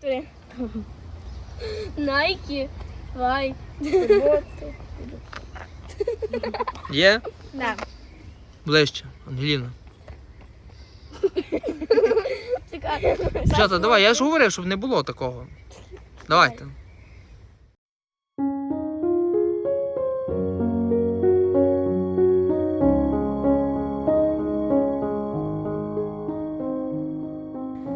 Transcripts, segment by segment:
Три. Найки. Вай. Є? Да. Ближче, Ангеліна. Дівчата, давай, я ж говорив, щоб не було такого. Давайте.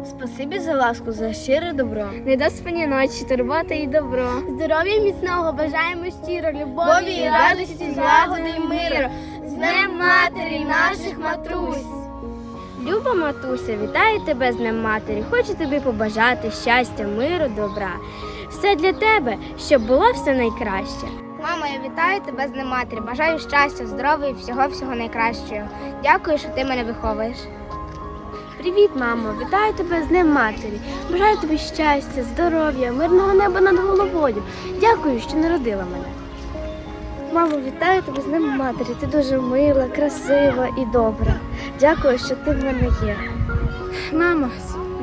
Спасибі за ласку, за щире добро. Недоспані ночі, турбота і добро. Здоров'я міцного бажаємо щиро, любові, і радості, злагоди і миру. миру. З Днем Матері наших матрусь! Люба матуся, вітаю тебе з Днем Матері. Хочу тобі побажати щастя, миру, добра. Все для тебе, щоб було все найкраще. Мамо, я вітаю тебе з Днем Матері. Бажаю щастя, здоров'я і всього-всього найкращого. Дякую, що ти мене виховуєш. Привіт, мамо! Вітаю тебе з Днем Матері. Бажаю тобі щастя, здоров'я, мирного неба над головою. Дякую, що народила мене. Мамо, вітаю тебе з Днем Матері. Ти дуже мила, красива і добра. Дякую, що ти в мене є. Мамо,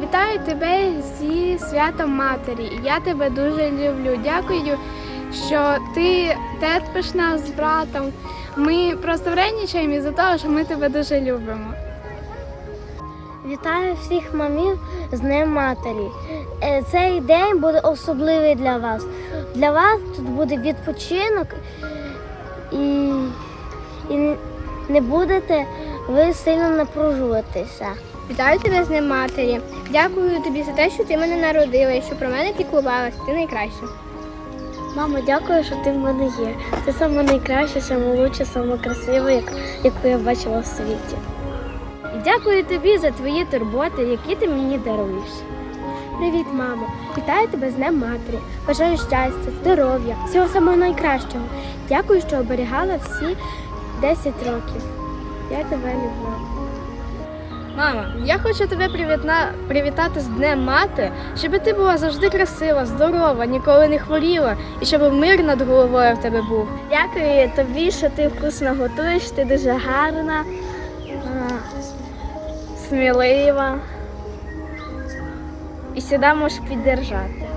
вітаю тебе зі святом матері. Я тебе дуже люблю. Дякую, що ти терпиш нас з братом. Ми просто вредничаємо із-за того, що ми тебе дуже любимо. Вітаю всіх мамів з Днем Матері. Е, Цей день буде особливий для вас. Для вас тут буде відпочинок і, і не будете ви сильно напружуватися. Вітаю тебе з Днем Матері. Дякую тобі за те, що ти мене народила і що про мене піклувалася. Ти найкраща. Мамо, дякую, що ти в мене є. Ти саме найкраща, саме лучша, саме красива, яку я бачила в світі. Дякую тобі за твої турботи, які ти мені даруєш. Привіт, мамо! Вітаю тебе з Днем Матері. Бажаю щастя, здоров'я, всього самого найкращого. Дякую, що оберігала всі 10 років. Я тебе люблю. Мама, я хочу тебе привітна... привітати з Днем мати, щоб ти була завжди красива, здорова, ніколи не хворіла і щоб мир над головою в тебе був. Дякую тобі, що ти вкусно готуєш, ти дуже гарна, смілива. І сюди можеш піддержати.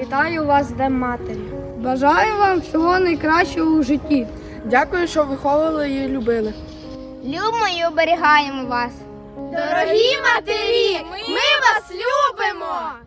Вітаю вас де Днем матері. Бажаю вам всього найкращого у житті. Дякую, що виховували і любили. Любимо і оберігаємо вас. Дорогі матері, ми вас любимо!